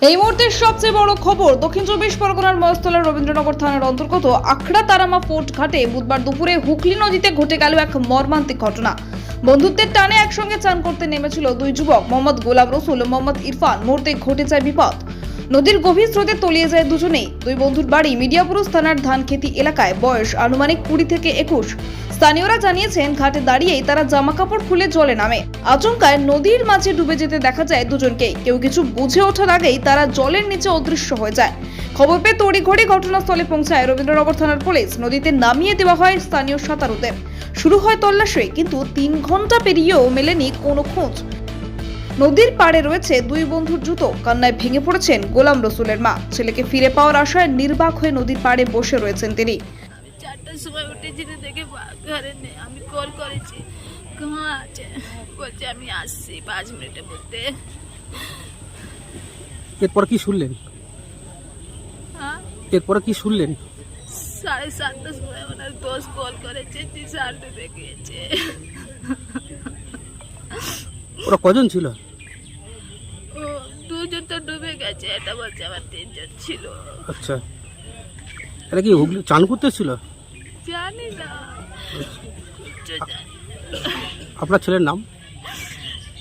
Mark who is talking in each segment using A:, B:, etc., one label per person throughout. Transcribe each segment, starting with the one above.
A: এই মুহূর্তে সবচেয়ে বড় খবর, দক্ষিণ চব্বিশ পরগনার মহস্থলের রবীন্দ্রনগর থানার অন্তর্গত আখড়া তারামা ফোর্ট ঘাটে বুধবার দুপুরে হুগলি নদীতে ঘটে গেল এক মর্মান্তিক ঘটনা। বন্ধুত্বের টানে একসঙ্গে চান করতে নেমেছিল দুই যুবক, মোহাম্মদ গোলাম রসুল ও মোহাম্মদ ইরফান। মুহূর্তে ঘটে যায় বিপদ। নদীর গভীর স্রোতে তলিয়ে যায় দুজনেই। দুই বন্ধুর বাড়ি মিডিয়াপুরুষ থানার ধানখেতি এলাকায় বয়স আনুমানিক কুড়ি থেকে একুশ। স্থানীয়রা জানিয়েছেন, ঘাটে দাঁড়িয়েই তারা জামা কাপড় খুলে জলে নামে। আচমকায় নদীর মাঝে ডুবে যেতে দেখা যায় দুজনকেই। কেউ কিছু বুঝে ওঠার আগেই তারা জলের নিচে অদৃশ্য হয়ে যায়। খবর পেয়ে তড়িঘড়ি ঘটনাস্থলে পৌঁছায় রবীন্দ্রনগর থানার পুলিশ। নদীতে নামিয়ে দেওয়া হয় স্থানীয় সাঁতারুদের। শুরু হয় তল্লাশি, কিন্তু তিন ঘণ্টা পেরিয়েও মেলেনি কোনো খোঁজ। নদীর পাড়ে রয়েছে দুই বন্ধুর জুতো। কান্নায় ভেঙে পড়েছেন গোলাম রসুলের মা। ছেলেকে ফিরে পাওয়ার আশায় নির্বাক হয়ে নদীর পাড়ে বসে রয়েছেন তিনি।
B: আমি চারটার সময় উঠেছি দেখে বা- ঘরে নেই। আমি কল করেছি। কমা আছে। বলছে আমি আসছি পাঁচ মিনিটের মধ্যে।
C: এরপর কি শুনলেন?
B: হ্যাঁ?
C: এরপরে কি শুনলেন?
B: সাড়ে সাতটার সময় ওনার দোষ কল করেছে টি শার্ট
C: ওরা কজন ছিল?
B: ও দুজন তো ডুবে গেছে এটা বলছে আমার তিনজন ছিল।
C: আচ্ছা। এরা কি হুগলি চান করতে ছিল
B: জানি না। কিচ্ছু জানি না।
C: আপনার ছেলের নাম?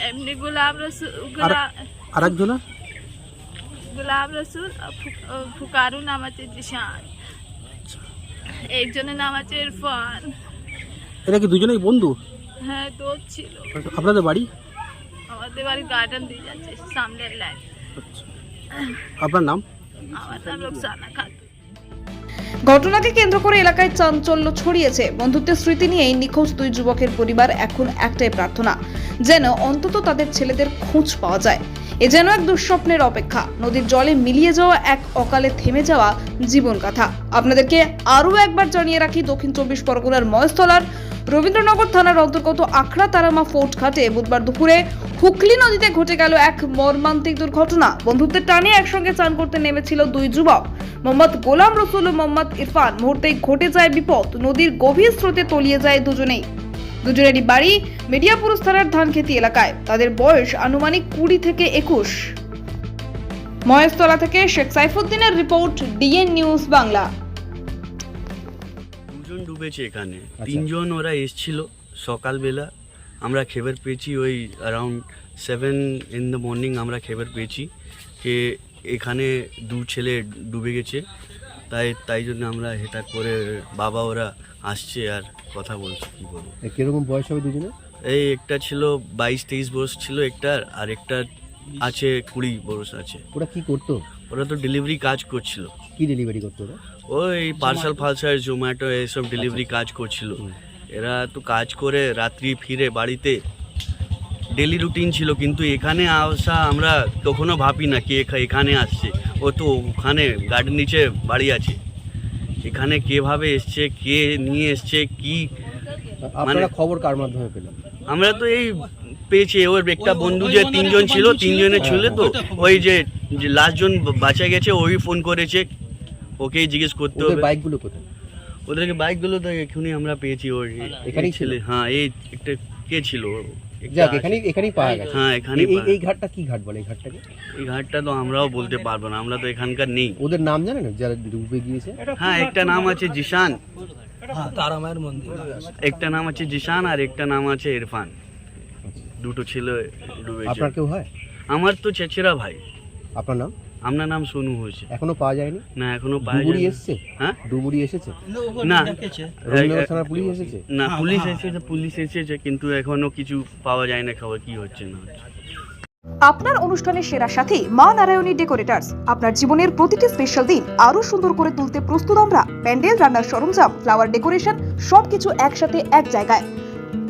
B: এমনি গোলাম রসুল
C: আর
B: গোলাম
C: আর একজনা
B: গোলাম রসুল আর ফু- ও ফুকারু নাম আছে জিশান একজনের নাম আছে ইরফান।
C: এরা কি দুজনেই বন্ধু?
B: হ্যাঁ দোষ ছিল।
C: আচ্ছা, আপনাদের বাড়ি?
B: আমাদের বাড়ি গার্ডেন দিয়ে যাচ্ছে সামনের লাইন
C: আপনার নাম?
B: আমার নাম রোকসানা খাতুন।
A: ঘটনাকে কেন্দ্র করে এলাকায় চাঞ্চল্য ছড়িয়েছে। বন্ধুত্বের স্মৃতি নিয়েই নিখোঁজ দুই যুবকের পরিবার এখন একটাই প্রার্থনা যেন অন্তত তাদের ছেলেদের খোঁজ পাওয়া যায়। এ যেন এক দুঃস্বপ্নের অপেক্ষা নদীর জলে মিলিয়ে যাওয়া এক অকালে থেমে যাওয়া জীবন কথা আপনাদেরকে আরও একবার জানিয়ে রাখি দক্ষিণ চব্বিশ পরগনার মহেশতলার রবীন্দ্রনগর থানার অন্তর্গত আখড়া তারামা ফোর্ট ঘাটে বুধবার দুপুরে হুগলি নদীতে ঘটে গেল এক মর্মান্তিক দুর্ঘটনা। বন্ধুত্বের টানে একসঙ্গে চান করতে নেমেছিল দুই যুবক। মোহাম্মদ গোলাম রসুল ও মোহাম্মদ ইরফান মুহূর্তেই ঘটে যায় বিপদ, নদীর গভীর স্রোতে তলিয়ে যায় দুজনেই। দুজনেরই বাড়ি মিডিয়াপুরুষ থানার ধানখেতি এলাকায়। তাদের বয়স আনুমানিক কুড়ি থেকে একুশ। মহেশতলা থেকে শেখ সাইফুদ্দিনের রিপোর্ট ডিএন নিউজ বাংলা।
D: দুজন ডুবেছে এখানে। তিনজন ওরা এসছিল সকালবেলা। আমরা খবর পেয়েছি ওই around seven in the morning আমরা খবর পেয়েছি যে এখানে দু ছেলে ডুবে গেছে। তাই তাই জন্য আমরা এটা করে বাবা ওরা আসছে আর কথা বলছে কী বলব।
E: কীরকম বয়স হবে দুজনে
D: এই একটা ছিল বাইশ তেইশ বয়স ছিল একটার আর একটা আছে কুড়ি বয়স আছে।
E: ওরা কি করতো?
D: ওরা তো ডেলিভারি কাজ করছিল।
E: কি ডেলিভারি করতো ওরা?
D: ওই পার্সেল ফার্সাল জোম্যাটো এইসব ডেলিভারি কাজ করছিল। এরা তো কাজ করে রাত্রি ফিরে বাড়িতে। ডেলি রুটিন ছিল কিন্তু এখানে আসা আমরা কখনো ভাবি না কি এখা- এখানে আসছে। ও তো ওখানে গাড়ির নিচে বাড়ি আছে। এখানে কেভাবে এসছে কে নিয়ে এসছে কি
E: আপনারা খবর কার মাধ্যমে পেলেন?
D: আমরা তো এই পেয়েছি ওর একটা বন্ধু যে তিনজন ছিল তিনজনে ছিল তো। ওই যে লাস্ট জন বাঁচা গেছে ওই ফোন করেছে। ওকেই জিজ্ঞেস করতে হবে।
E: বাইকগুলো কোথায়?
D: ওদেরকে বাইকগুলো তো এখনই আমরা পেয়েছি ওর
E: এখানেই ছিল?
D: হ্যাঁ এই একটা কে ছিল? একটা
E: যাক এখানেই এখানেই পাওয়া গেছে।
D: হ্যাঁ এখানেই
E: এই- এই-
D: পাওয়া-
E: এই ঘাটটা কি ঘাট বলে? এই ঘাটটাকে
D: এই ঘাটটা তো আমরাও বলতে পারব না আমরা তো এখানকার নেই।
E: ওদের নাম জানেন? যারা ডুবে গিয়েছে?
D: হ্যাঁ একটা নাম আছে জিশান। একটা নাম আছে জিশান আর একটা নাম আছে ইরফান। দুটো ছেলে ডুবেছে
E: আপনার কেউ হয়?
D: আমার তো চেচেরা ভাই।
E: আপনার নাম?
D: আপনার নাম সোনু হয়েছে। পাওয়া
E: পাওয়া যায়নি?
D: না এখনও পাওয়া
E: ডুবুরি। এসছে?
D: হ্যাঁ?
E: ডুবুরি এসেছে?
D: না।
E: পুলিশ এসেছে?
D: না পুলিশ এসেছে পুলিশ এসেছে কিন্তু এখনও কিছু পাওয়া যায় না খবর কি হচ্ছে না
F: আপনার অনুষ্ঠানের সেরা সাথী মা নারায়ণী ডেকোরেটার্স। আপনার জীবনের প্রতিটি স্পেশাল দিন আরও সুন্দর করে তুলতে প্রস্তুত আমরা। প্যান্ডেল রান্নার সরঞ্জাম ফ্লাওয়ার ডেকোরেশন সবকিছু একসাথে এক জায়গায়।